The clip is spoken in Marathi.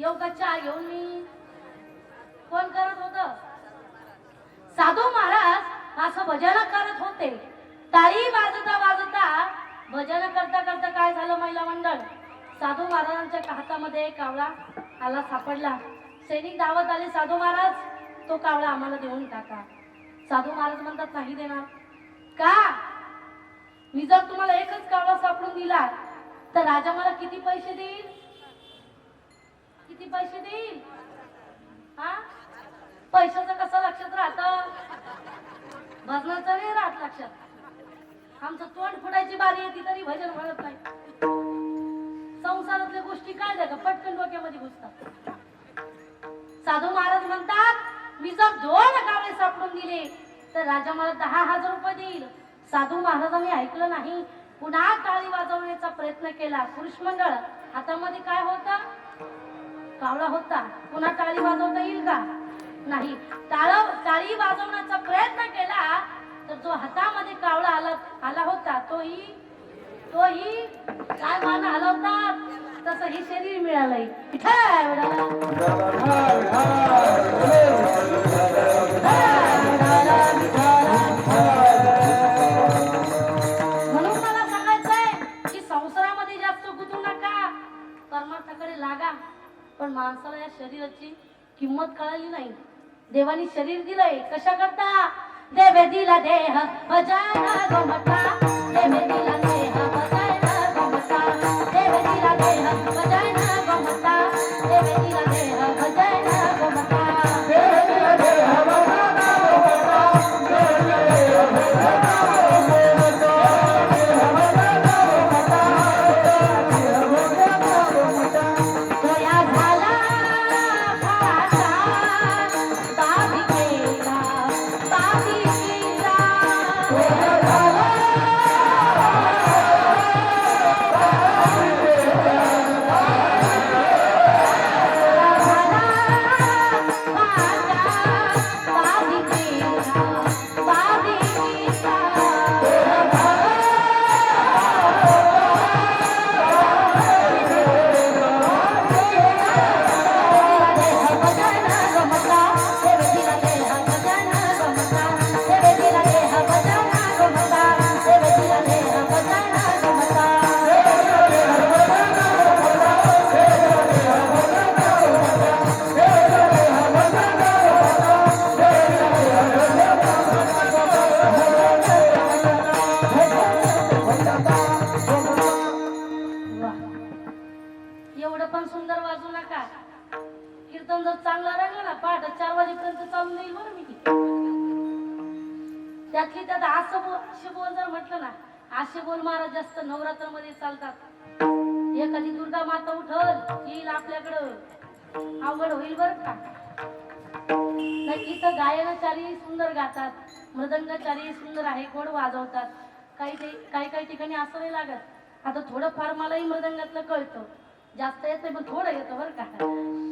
येऊ का चहा घेऊन मी कोण करत होत? साधू महाराज असं भजन करत होते. ताई वाजता वाजता भजन करता करता काय झालं महिला मंडळ? साधू महाराजांच्या हातामध्ये कावळा आला सापडला. सैनिक धावत आले साधू महाराज तो कावळा आम्हाला देऊन टाका. साधू महाराज म्हणतात नाही देणार. का? मी जर तुम्हाला एकच कावळा सापडून दिला तर राजा मला किती पैसे देईल? किती पैसे देईल? हा? पैशाचं कसं लक्षात राहतं? भजनाचं नाही राहत लक्षात. आमचं तोंड फुटायची बारी येते तरी भजन म्हणत नाही. संसारातल्या गोष्टी काय का? पटकन डोक्यामध्ये घुसतात. साधू महाराज म्हणतात मी जर दोन गावे सापडून दिले तर राजा मला दहा हजार रुपये देईल. साधू महाराजांनी ऐकलं नाही. पुन्हा टाळी वाजवण्याचा प्रयत्न केला. पुरुष मंडळ हातामध्ये काय होतं? कावळा होता. पुन्हा टाळी वाजवता येईल का? नाही. टाळ टाळी वाजवण्याचा प्रयत्न केला तर जो हातामध्ये कावळा आला आला होता तोही तोही काय मान हलवतात तसं हे शरीर मिळालंय. पण माणसाला या शरीराची किंमत कळाली नाही. देवानी शरीर दिलंय. कशा करता? देवे दिला देह भजना गोमटा देवे दिला देह भजना गोमटा देवे दिला देह गोमटा देवे दिला देह कीर्तन जर चांगला राहिलं ना पहाटे चार वाजेपर्यंत चालू येईल बरं मी त्यातली त्यात असं बोल असे बोल जर म्हटलं ना असे बोल महाराज जास्त नवरात्रमध्ये चालतात. एखादी दुर्गा माता उठल येईल आपल्याकडं. अवघड होईल बर का? नाही इथं गायनाचारी सुंदर गातात मृदंगाचारी सुंदर आहे गोड वाजवतात. काही ते काही काही ठिकाणी असं नाही लागत. आता थोडंफार मलाही मृदंगातलं कळतं. जास्त येत नाही पण थोडं येतं बरं का?